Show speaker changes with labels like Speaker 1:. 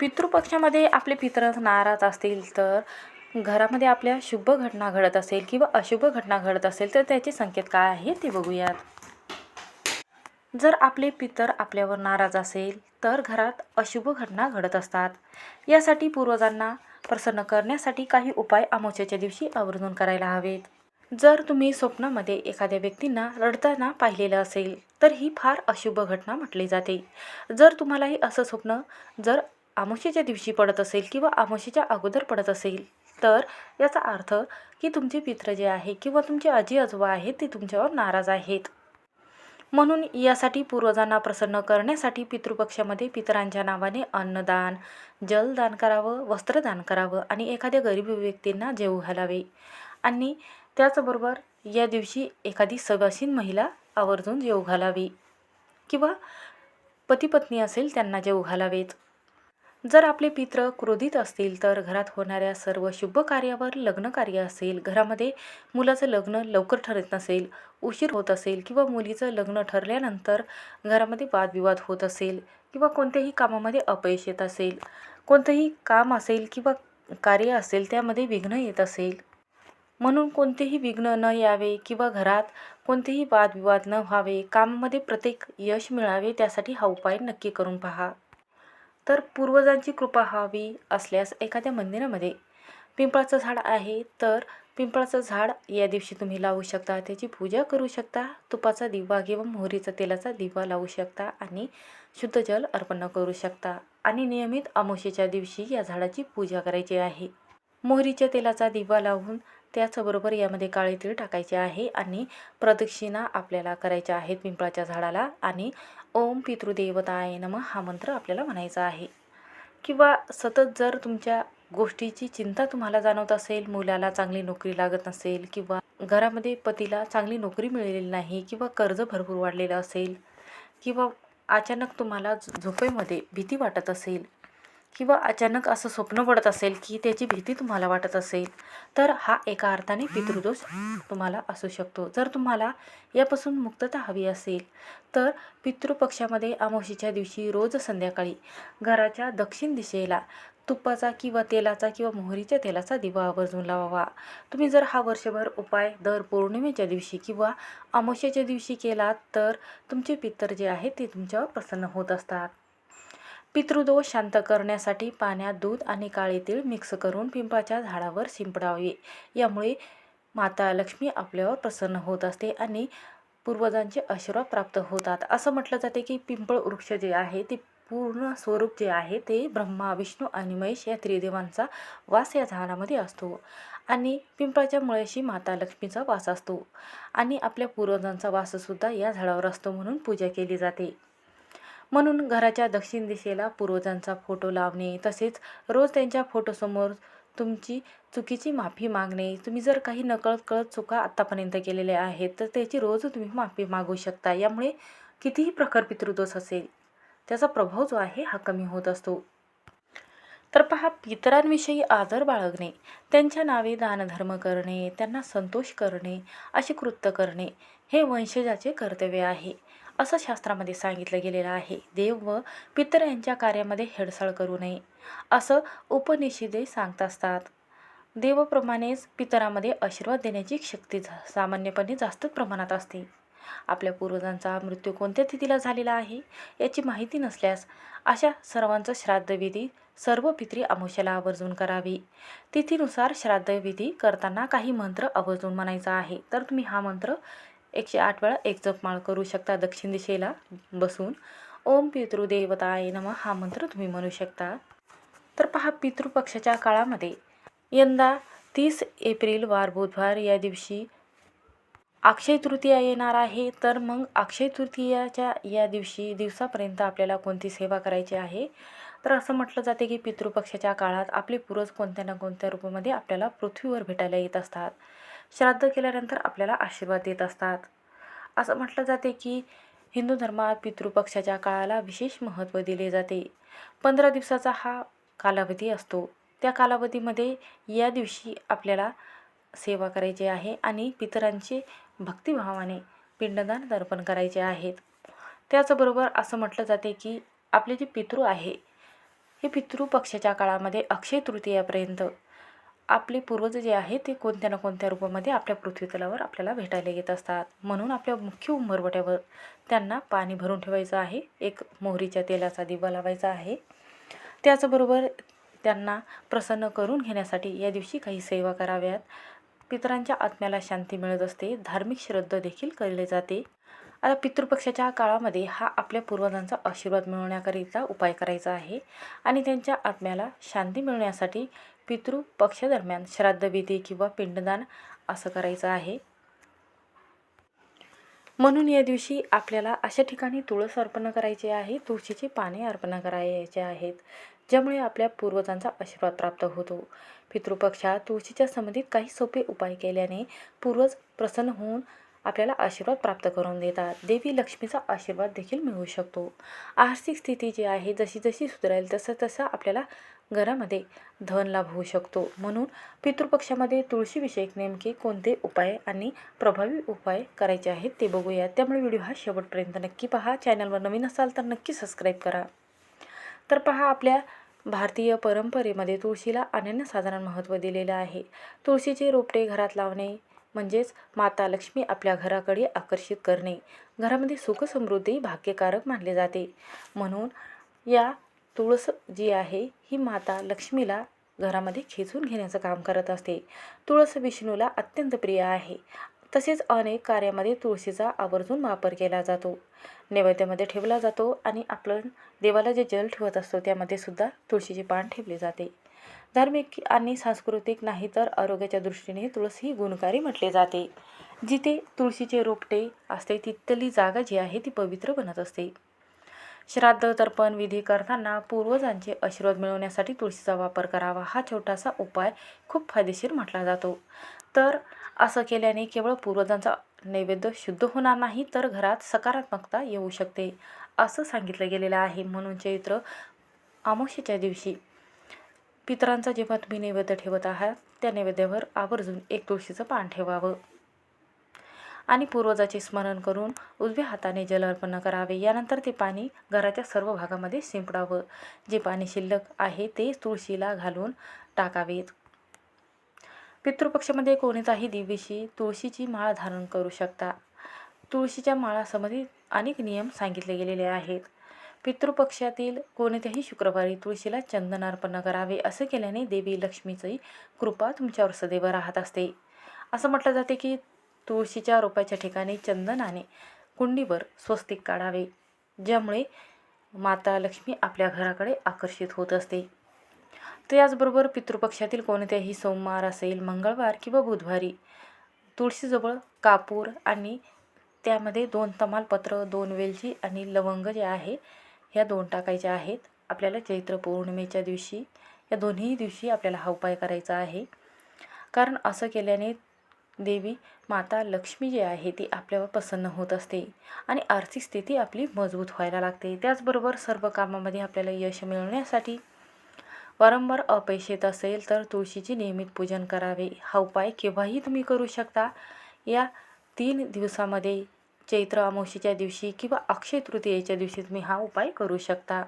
Speaker 1: पितृपक्षामध्ये आपले पितर नाराज असतील तर घरामध्ये आपल्या शुभ घटना घडत असेल किंवा अशुभ घटना घडत असेल तर त्याचे संकेत काय आहे ते बघूयात. जर आपले पितर आपल्यावर नाराज असेल तर घरात अशुभ घटना घडत असतात. यासाठी पूर्वजांना प्रसन्न करण्यासाठी काही उपाय अमावस्येच्या दिवशी आवर्जून करायला हवेत. जर तुम्ही स्वप्नामध्ये एखाद्या व्यक्तींना रडताना पाहिलेलं असेल तर ही फार अशुभ घटना म्हटली जाते. जर तुम्हालाही असं स्वप्न जर अमावस्येच्या दिवशी पडत असेल किंवा आमोशीच्या अगोदर पडत असेल तर याचा अर्थ की तुमचे पित्र जे आहे किंवा तुमचे आजी आजोबा आहेत ते तुमच्यावर नाराज आहेत. म्हणून यासाठी पूर्वजांना प्रसन्न करण्यासाठी पितृपक्षामध्ये पितरांच्या नावाने अन्नदान जलदान करावं वस्त्रदान करावं आणि एखाद्या गरीब व्यक्तींना जेवू घालावे. आणि त्याचबरोबर या दिवशी एखादी सगासीन महिला आवर्जून जेवू घालावी किंवा पतीपत्नी असेल त्यांना जेवू घालावेत. जर आपले पित्र क्रोधित असतील तर घरात होणाऱ्या सर्व शुभ कार्यावर लग्न कार्य असेल घरामध्ये मुलाचं लग्न लवकर ठरत नसेल उशीर होत असेल किंवा मुलीचं लग्न ठरल्यानंतर घरामध्ये वादविवाद होत असेल किंवा कोणत्याही कामामध्ये अपयश येत असेल कोणतंही काम असेल किंवा कार्य असेल त्यामध्ये विघ्न येत असेल. म्हणून कोणतेही विघ्न न यावे किंवा घरात कोणतेही वादविवाद न व्हावे कामामध्ये प्रत्येक यश मिळावे त्यासाठी हा उपाय नक्की करून पहा. तर पूर्वजांची कृपा हवी असल्यास एखाद्या मंदिरामध्ये पिंपळाचं झाड आहे तर पिंपळाचं झाड या दिवशी तुम्ही लावू शकता. त्याची पूजा करू शकता. तुपाचा दिवा किंवा मोहरीचा तेलाचा दिवा लावू शकता आणि शुद्ध जल अर्पण करू शकता. आणि नियमित अमावशेच्या दिवशी या झाडाची पूजा करायची आहे. मोहरीच्या तेलाचा दिवा लावून त्याचबरोबर यामध्ये काळे तीळ टाकायचे आहे आणि प्रदक्षिणा आपल्याला करायच्या आहेत पिंपळाच्या झाडाला आणि ओम पितृदेवताय नम हा मंत्र आपल्याला म्हणायचा आहे. किंवा सतत जर तुमच्या गोष्टीची चिंता तुम्हाला जाणवत असेल मुलाला चांगली नोकरी लागत नसेल किंवा घरामध्ये पतीला चांगली नोकरी मिळालेली नाही किंवा कर्ज भरपूर वाढलेलं असेल किंवा अचानक तुम्हाला झोपेमध्ये भीती वाटत असेल किंवा अचानक असं स्वप्न पडत असेल की त्याची भीती तुम्हाला वाटत असेल तर हा एका अर्थाने पितृदोष तुम्हाला असू शकतो. जर तुम्हाला यापासून मुक्तता हवी असेल तर पितृपक्षामध्ये अमावस्येच्या दिवशी रोज संध्याकाळी घराच्या दक्षिण दिशेला तुपाचा किंवा तेलाचा किंवा मोहरीच्या तेलाचा दिवा आवर्जून लावावा. तुम्ही जर हा वर्षभर उपाय दर पौर्णिमेच्या दिवशी किंवा अमावस्येच्या दिवशी केलात तर तुमचे पितर जे आहेत ते तुमच्यावर प्रसन्न होत असतात. पितृदोष शांत करण्यासाठी पाण्यात दूध आणि काळे तीळ मिक्स करून पिंपळाच्या झाडावर शिंपडावे. यामुळे माता लक्ष्मी आपल्यावर प्रसन्न होत असते आणि पूर्वजांचे आशीर्वाद प्राप्त होतात. असं म्हटलं जाते की पिंपळ वृक्ष जे आहे ते पूर्ण स्वरूप जे आहे ते ब्रह्मा विष्णू आणि महेश या त्रिदेवांचा वास या झाडामध्ये असतो आणि पिंपळाच्या मुळ्याशी माता लक्ष्मीचा वास असतो आणि आपल्या पूर्वजांचा वाससुद्धा या झाडावर असतो म्हणून पूजा केली जाते. म्हणून घराच्या दक्षिण दिशेला पूर्वजांचा फोटो लावणे तसेच रोज त्यांच्या फोटोसमोर तुमची चुकीची माफी मागणे. तुम्ही जर काही नकळत कळत चुका आत्तापर्यंत केलेल्या आहेत तर त्याची रोज तुम्ही माफी मागू शकता. यामुळे कितीही प्रखर पितृदोष असेल त्याचा प्रभाव जो आहे हा कमी होत असतो. तर पहा पितरांविषयी आदर बाळगणे त्यांच्या नावे दानधर्म करणे त्यांना संतोष करणे असे कृत्य करणे हे वंशजाचे कर्तव्य आहे. असं शास्त्रामध्ये सांगितलं गेलेलं आहे. देव व पितर यांच्या कार्यामध्ये हेडसाळ करू नये असं उपनिषदे सांगत असतात. देवप्रमाणेच पितरामध्ये आशीर्वाद देण्याची शक्ती सामान्यपणे जास्त प्रमाणात असते. आपल्या पूर्वजांचा मृत्यू कोणत्या तिथीला झालेला आहे याची माहिती नसल्यास अशा सर्वांचं श्राद्धविधी सर्व पित्री अमावस्याला आवर्जून करावी. तिथीनुसार श्राद्धविधी करताना काही मंत्र आवर्जून म्हणायचा आहे. तर तुम्ही हा मंत्र एकशे आठ वेळा एक जपमाळ करू शकता दक्षिण दिशेला बसून. ओम पितृदेवताय नम हा मंत्र तुम्ही म्हणू शकता. तर पहा पितृपक्षाच्या काळामध्ये यंदा तीस एप्रिल वार बुधवार या दिवशी अक्षय तृतीया येणार आहे. तर मग अक्षय तृतीयाच्या या दिवशी दिवसापर्यंत आपल्याला कोणती सेवा करायची आहे? तर असं म्हटलं जाते की पितृपक्षाच्या काळात आपले पूर्वज कोणत्या ना कोणत्या रूपामध्ये आपल्याला पृथ्वीवर भेटायला येत असतात. श्राद्ध केल्यानंतर आपल्याला आशीर्वाद देत असतात. असं म्हटलं जाते की हिंदू धर्मात पितृपक्षाच्या काळाला विशेष महत्त्व दिले जाते. पंधरा दिवसाचा हा कालावधी असतो. त्या कालावधीमध्ये या दिवशी आपल्याला सेवा करायची आहे आणि पितरांचे भक्तिभावाने पिंडदान दर्पण करायचे आहेत. त्याचबरोबर असं म्हटलं जाते की आपले जे पितृ आहे हे पितृ पक्षाच्या काळामध्ये अक्षय तृतीयापर्यंत आपले पूर्वज जे आहे ते कोणत्या ना कोणत्या रूपामध्ये आपल्या पृथ्वीतलावर आपल्याला भेटायला येत असतात. म्हणून आपल्या मुख्य उंबरवट्यावर त्यांना पाणी भरून ठेवायचं आहे. एक मोहरीच्या तेलाचा दिवा लावायचा आहे. त्याचबरोबर त्यांना प्रसन्न करून घेण्यासाठी या दिवशी काही सेवा कराव्यात. पितरांच्या आत्म्याला शांती मिळत असते. धार्मिक श्रद्धा देखील केले जाते. आता पितृपक्षाच्या काळामध्ये हा आपल्या पूर्वजांचा आशीर्वाद मिळवण्याकरिता उपाय करायचा आहे आणि त्यांच्या आत्म्याला शांती मिळण्यासाठी पितृ पक्षादरम्यान श्राद्धविधी किंवा पिंडदान असं करायचं आहे. म्हणून या दिवशी आपल्याला अशा ठिकाणी तुळस अर्पण करायची आहे तुळशीची पाने अर्पण करायचे आहेत ज्यामुळे आपल्या पूर्वजांचा आशीर्वाद प्राप्त होतो. पितृपक्षात तुळशीच्या संबंधित काही सोपे उपाय केल्याने पूर्वज प्रसन्न होऊन आपल्याला आशीर्वाद प्राप्त करून देतात. देवी लक्ष्मीचा आशीर्वाद देखील मिळू शकतो. आर्थिक स्थिती जी आहे जशी जशी सुधारेल तसं तसं आपल्याला घरामध्ये धन लाभ होऊ शकतो. म्हणून पितृपक्षामध्ये तुळशीविषयक नेमके कोणते उपाय आणि प्रभावी उपाय करायचे आहेत ते बघूया. त्यामुळे व्हिडिओ हा शेवटपर्यंत नक्की पहा. चॅनलवर नवीन असाल तर नक्की सबस्क्राईब करा. तर पहा आपल्या भारतीय परंपरेमध्ये तुळशीला अनन्यसाधारण महत्त्व दिलेलं आहे. तुळशीचे रोपटे घरात लावणे म्हणजेच माता लक्ष्मी आपल्या घराकडे आकर्षित करणे. घरामध्ये सुखसमृद्धी भाग्यकारक मानले जाते. म्हणून या तुळस जी आहे ही माता लक्ष्मीला घरामध्ये खेचून घेण्याचं काम करत असते. तुळस विष्णूला अत्यंत प्रिय आहे. तसेच अनेक कार्यामध्ये तुळशीचा आवर्जून वापर केला जातो. नैवेद्यामध्ये ठेवला जातो आणि आपण देवाला जे जल ठेवत असतो त्यामध्ये सुद्धा तुळशीचे पान ठेवले जाते. धार्मिक आणि सांस्कृतिक नाही तर आरोग्याच्या दृष्टीने तुळस ही गुणकारी म्हटले जाते. जिथे तुळशीचे रोपटे असते तिथली जागा जी आहे ती पवित्र बनत असते. श्राद्ध तर्पण विधी करताना पूर्वजांचे आशीर्वाद मिळवण्यासाठी तुळशीचा वापर करावा हा छोटासा उपाय खूप फायदेशीर म्हटला जातो. तर असं केल्याने केवळ पूर्वजांचा नैवेद्य शुद्ध होणार नाही तर घरात सकारात्मकता येऊ शकते असं सांगितलं गेलेलं आहे म्हणून चैत्र अमावस्येच्या दिवशी. पितरांचा जेव्हा तुम्ही नैवेद्य ठेवत आहात त्या नैवेद्यावर आवर्जून एक तुळशीचं पान ठेवावं. आणि पूर्वजाचे स्मरण करून उजव्या हाताने जल अर्पण करावे. यानंतर ते पाणी घराच्या सर्व भागामध्ये शिंपडावं. जे पाणी शिल्लक आहे ते तुळशीला घालून टाकावेत. पितृपक्षामध्ये कोणत्याही दिवशी तुळशीची माळ धारण करू शकता. तुळशीच्या माळासंबंधित अनेक नियम सांगितले गेलेले आहेत. पितृपक्षातील कोणत्याही शुक्रवारी तुळशीला चंदन अर्पण करावे असं केल्याने देवी लक्ष्मीची कृपा तुमच्यावर सदैव राहत असते. असं म्हटलं जाते की तुळशीच्या रोपाच्या ठिकाणी चंदनाने कुंडीवर स्वस्तिक काढावे ज्यामुळे माता लक्ष्मी आपल्या घराकडे आकर्षित होत असते. त्याचबरोबर पितृपक्षातील कोणत्याही सोमवार असेल मंगळवार किंवा बुधवारी तुळशीजवळ कापूर आणि त्यामध्ये दोन तमालपत्र दोन वेलची आणि लवंग जे आहे ह्या दोन टाकायच्या आहेत. आपल्याला चैत्र पौर्णिमेच्या दिवशी या दोन्ही दिवशी आपल्याला हा उपाय करायचा आहे. कारण असं केल्याने देवी माता लक्ष्मी जी आहे ती आपल्यावर प्रसन्न होत असते आणि आर्थिक स्थिती आपली मजबूत व्हायला लागते. त्याचबरोबर सर्व कामामध्ये आपल्याला यश मिळवण्यासाठी वारंवार अपयश येत असेल तर तुळशीचे नियमित पूजन करावे. हा उपाय केव्हाही तुम्ही करू शकता. या तीन दिवसामध्ये चैत्र अमावशीच्या दिवशी किंवा अक्षय तृतीयेच्या दिवशी तुम्ही हा उपाय करू शकता.